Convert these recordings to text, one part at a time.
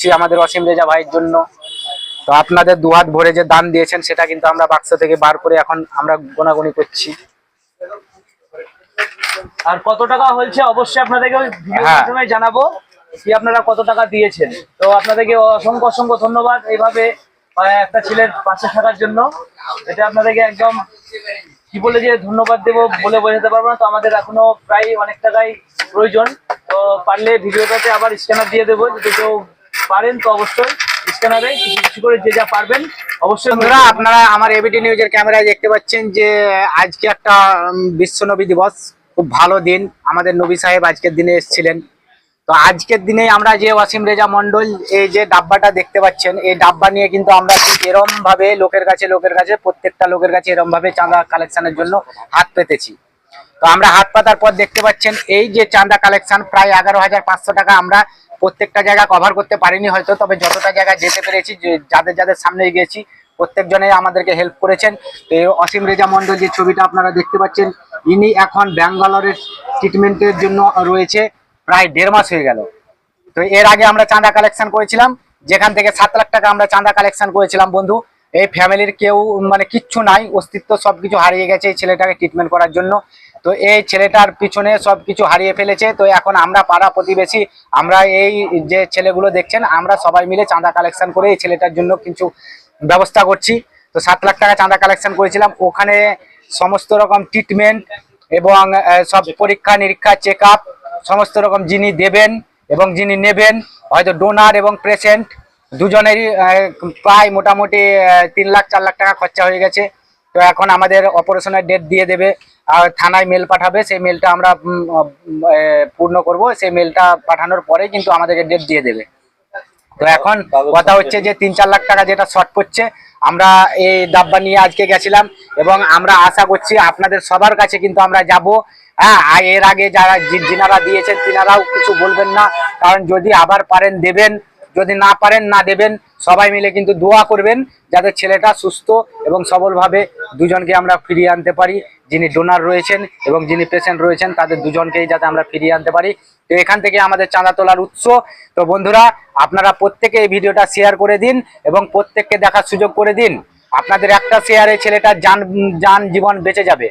করছি আমাদের অসীম রেজা ভাইয়ের জন্য। তো আপনাদের দুহাত ভরে যে দান দিয়েছেন সেটা কিন্তু আমরা বাক্স থেকে বার করে এখন আমরা গোনাগুনি করছি। আর কত টাকা হয়েছে অবশ্যই আপনাদেরকে হ্যাঁ। মাধ্যমে জানাব কি আপনারা কত টাকা দিয়েছেন। তো আপনাদেরকে অসংখ্য অসংখ্য ধন্যবাদ এইভাবে একটা ছেলের পাশে থাকার জন্য। এটা আপনাদেরকে একদম কি বলে যে ধন্যবাদ দেবো বলে বোঝাতে পারব না। তো আমাদের এখনও প্রায় অনেক টাকাই প্রয়োজন। তো পারলে ভিডিওটাতে আবার স্ক্যানার দিয়ে দেবো যদি কেউ পারেন তো অবশ্যই। স্ক্যানারে কিছু কিছু করে যে যা পারবেন অবশ্যই বন্ধুরা আপনারা আমার এবিটি নিউজের ক্যামেরায় দেখতে পাচ্ছেন যে আজকে একটা উম, বিশ্ব নবী দিবস। খুব ভালো দিন। আমাদের নবী সাহেব আজকের দিনে এসেছিলেন। তো আজকের দিনে আমরা যে ওয়াসিম রেজা মন্ডল এই যে ডাব্বাটা দেখতে পাচ্ছেন এই ডাব্বা নিয়ে কিন্তু আমরা ঠিক এরম ভাবে লোকের কাছে লোকের কাছে প্রত্যেকটা লোকের কাছে এরম ভাবে চাঁদা কালেকশনের জন্য হাত পেতেছি। তো আমরা হাত পাতার পর দেখতে পাচ্ছেন এই যে চাঁদা কালেকশন প্রায় এগারো হাজার পাঁচশো টাকা আমরা প্রত্যেকটা জায়গা কভার করতে পারিনি হয়তো, তবে যতটা জায়গায় যেতে পেরেছি যাদের যাদের সামনে গিয়েছি প্রত্যেকজনে আমাদেরকে হেল্প করেছেন। তো অসীম রেজা মন্ডল যে ছবিটা আপনারা দেখতে পাচ্ছেন, ইনি এখন ব্যাঙ্গালোরের ট্রিটমেন্টের জন্য রয়েছে, প্রায় দেড় মাস হয়ে গেল। তো এর আগে আমরা চাঁদা কালেকশন করেছিলাম, যেখান থেকে সাত লাখ টাকা আমরা চাঁদা কালেকশন করেছিলাম, বন্ধু। এই ফ্যামিলির কেউ মানে কিচ্ছু নাই, অস্তিত্ব সবকিছু হারিয়ে গেছে এই ছেলেটাকে ট্রিটমেন্ট করার জন্য। তো এই ছেলেটার পিছনে সবকিছু হারিয়ে ফেলেছে। তো এখন আমরা পাড়া প্রতিবেশী, আমরা এই যে ছেলেগুলো দেখছেন, আমরা সবাই মিলে চাঁদা কালেকশন করে এই ছেলেটার জন্য কিছু ব্যবস্থা করছি। তো সাত লাখ টাকা চাঁদা কালেকশন করেছিলাম। ওখানে সমস্ত রকম ট্রিটমেন্ট এবং সব পরীক্ষা, নিরীক্ষা চেক সমস্ত রকম যিনি দেবেন এবং যিনি নেবেন, হয়তো ডোনার এবং পেশেন্ট দুজনেরই প্রায় মোটামুটি তিন লাখ, চার লাখ টাকা খরচা হয়ে গেছে। তো এখন আমাদের অপারেশনের ডেট দিয়ে দেবে। আর থানায় মেল পাঠাবে। সেই মেলটা আমরা পূর্ণ করব। সেই মেলটা পাঠানোর পরে কিন্তু আমাদেরকে ডেট দিয়ে দেবে। তো এখন কথা হচ্ছে যে, তিন, চার লাখ টাকা যেটা শর্ট পড়ছে আমরা এই ডাব্বা নিয়ে আজকে গেছিলাম এবং আমরা আশা করছি আপনাদের সবার কাছে কিন্তু আমরা যাব। হ্যাঁ এর আগে যারা যিনারা দিয়েছেন, তিনারাও কিছু বলবেন না। কারণ যদি আবার পারেন, দেবেন। যদি না পারেন, না দেবেন, সবাই মিলে কিন্তু দোয়া করবেন যাতে ছেলেটা সুস্থ এবং সবলভাবে দুজনকে আমরা ফিরিয়ে আনতে পারি। যিনি ডোনার রয়েছেন এবং যিনি পেশেন্ট রয়েছেন, তাদের দুজনকেই যাতে আমরা ফিরিয়ে আনতে পারি। তো এখান থেকে আমাদের চাঁদা তোলার উৎস। তো বন্ধুরা, আপনারা প্রত্যেকে এই ভিডিওটা শেয়ার করে দিন এবং প্রত্যেককে দেখার সুযোগ করে দিন। আপনাদের একটা শেয়ারে ছেলেটার যান যান জীবন বেঁচে যাবে।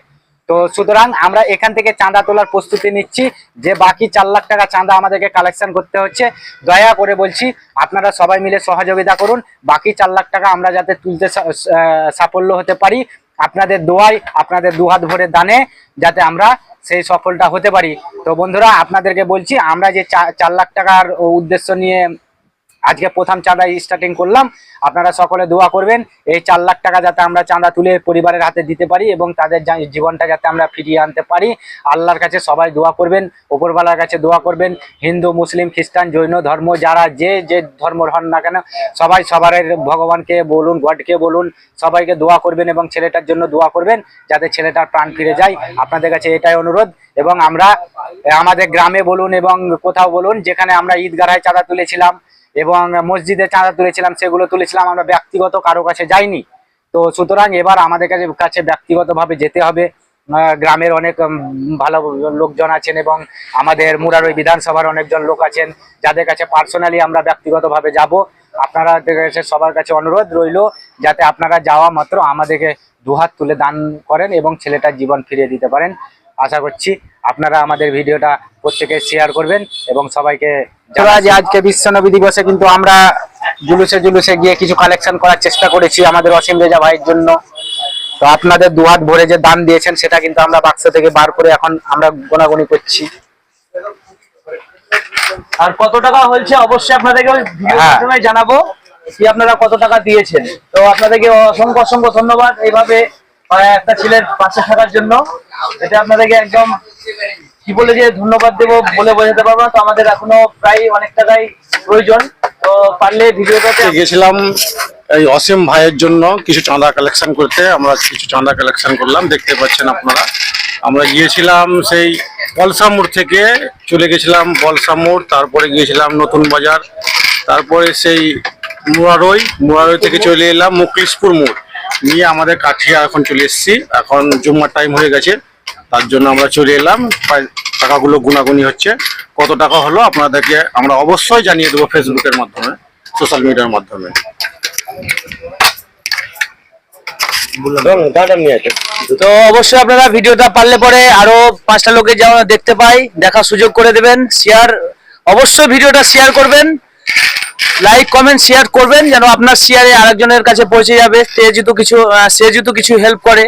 তো সুতরাং আমরা এখান থেকে চাঁদা তোলার প্রস্তুতি নিচ্ছি। যে বাকি চার লাখ টাকা চাঁদা আমাদেরকে কালেকশন করতে হচ্ছে, দয়া করে বলছি আপনারা সবাই মিলে সহযোগিতা করুন। বাকি চার লাখ টাকা আমরা যাতে তুলতে সাফল্য হতে পারি, আপনাদের দোয়াই আপনাদের দুহাত ভরে দানে যাতে আমরা সেই সফলটা হতে পারি। তো বন্ধুরা, আপনাদেরকে বলছি, আমরা যে চার লাখ টাকার উদ্দেশ্য নিয়ে আজকে প্রথম চাঁদা স্টার্টিং করলাম। আপনারা সকলে দোয়া করবেন, এই চার লাখ টাকা যাতে আমরা চাঁদা তুলে পরিবারের হাতে দিতে পারি এবং তাদের জীবনটা যাতে আমরা ফিরিয়ে আনতে পারি। আল্লাহর কাছে সবাই দোয়া করবেন, উপরওয়ালার কাছে দোয়া করবেন, হিন্দু, মুসলিম, খ্রিস্টান, জৈন ধর্ম, যারা যে যে ধর্ম হন না কেন, সবাই সবার ভগবানকে বলুন, গডকে বলুন, সবাইকে দোয়া করবেন এবং ছেলেটার জন্য দোয়া করবেন, যাতে ছেলেটার প্রাণ ফিরে যায়। আপনাদের কাছে এটাই অনুরোধ এবং আমরা, আমাদের গ্রামে বলুন এবং কোথাও বলুন, যেখানে আমরা ঈদগাহায় চাঁদা তুলেছিলাম এবং মসজিদে চাঁদা তুলেছিলাম, সেগুলো তুলেছিলাম, আমরা ব্যক্তিগত কারও কাছে যাইনি। তো সুতরাং এবার আমাদের কাছে কাছে ব্যক্তিগতভাবে যেতে হবে। গ্রামের অনেক ভালো লোকজন আছেন এবং আমাদের মুরারই বিধানসভার অনেকজন লোক আছেন, যাদের কাছে পার্সোনালি আমরা ব্যক্তিগতভাবে যাব। আপনারা কাছে সবার কাছে অনুরোধ রইল, যাতে আপনারা যাওয়া মাত্র আমাদেরকে দুহাত তুলে দান করেন এবং ছেলেটার জীবন ফিরিয়ে দিতে পারেন। আশা করছি আপনারা আমাদের ভিডিওটা প্রত্যেকে শেয়ার করবেন এবং সবাইকে যারা যে আজকে বিশ্ব নবী দিবসে কিন্তু আমরা জুলুসে জুলুসে গিয়ে কিছু কালেকশন করার চেষ্টা করেছি আমাদের অসীম রেজা ভাইয়ের জন্য। তো আপনাদের দুহাত ভরে যে দান দিয়েছেন সেটা কিন্তু আমরা বাক্স থেকে বার করে এখন আমরা গোনাগুনি করছি। আর কত টাকা হয়েছে অবশ্যই আপনাদেরকে হ্যাঁ। জানাব। কি আপনারা কত টাকা দিয়েছেন? তো আপনাদেরকে অসংখ্য অসংখ্য ধন্যবাদ। এইভাবে আহ, একটা ছেলের পাশে থাকার জন্য। এটা আপনাদেরকে একদম কি বলে যে ধন্যবাদ দেবো বলে বোঝাতে পারব না। তো আমাদের এখনও প্রায় অনেক টাকাই প্রয়োজন। তো পারলে ভিডিওটাতে গেছিলাম এই অসীম ভাইয়ের জন্য কিছু চাঁদা কালেকশন করতে। আমরা কিছু চাঁদা কালেকশন করলাম দেখতে পাচ্ছেন আপনারা। আমরা গিয়েছিলাম সেই বলসামুড় থেকে চলে গেছিলাম বলসামুড় তারপরে গিয়েছিলাম নতুন বাজার তারপরে সেই মুরারই মুরারই থেকে চলে এলাম মুকলিশপুর মোড়। নিয়ে আমাদের কাঠিয়া এখন চলে এসেছি। এখন জুম্মার টাইম হয়ে গেছে। তার জন্য আমরা চলে এলাম। টাকাগুলো গুনাগুনি হচ্ছে। কত টাকা হলো আপনাদেরকে আমরা অবশ্যই জানিয়ে দেবো ফেসবুকের মাধ্যমে সোশ্যাল মিডিয়ার মাধ্যমে। তো অবশ্যই আপনারা ভিডিওটা পারলে পরে আরও পাঁচটা লোকে যেন দেখতে পাই, দেখার সুযোগ করে দেবেন শেয়ার অবশ্যই ভিডিওটা শেয়ার করবেন। লাইক কমেন্ট শেয়ার করবেন যেন আপনার শেয়ারে আরেকজনের কাছে পৌঁছে যাবে। সে যেহেতু কিছু সে যেহেতু কিছু হেল্প করে।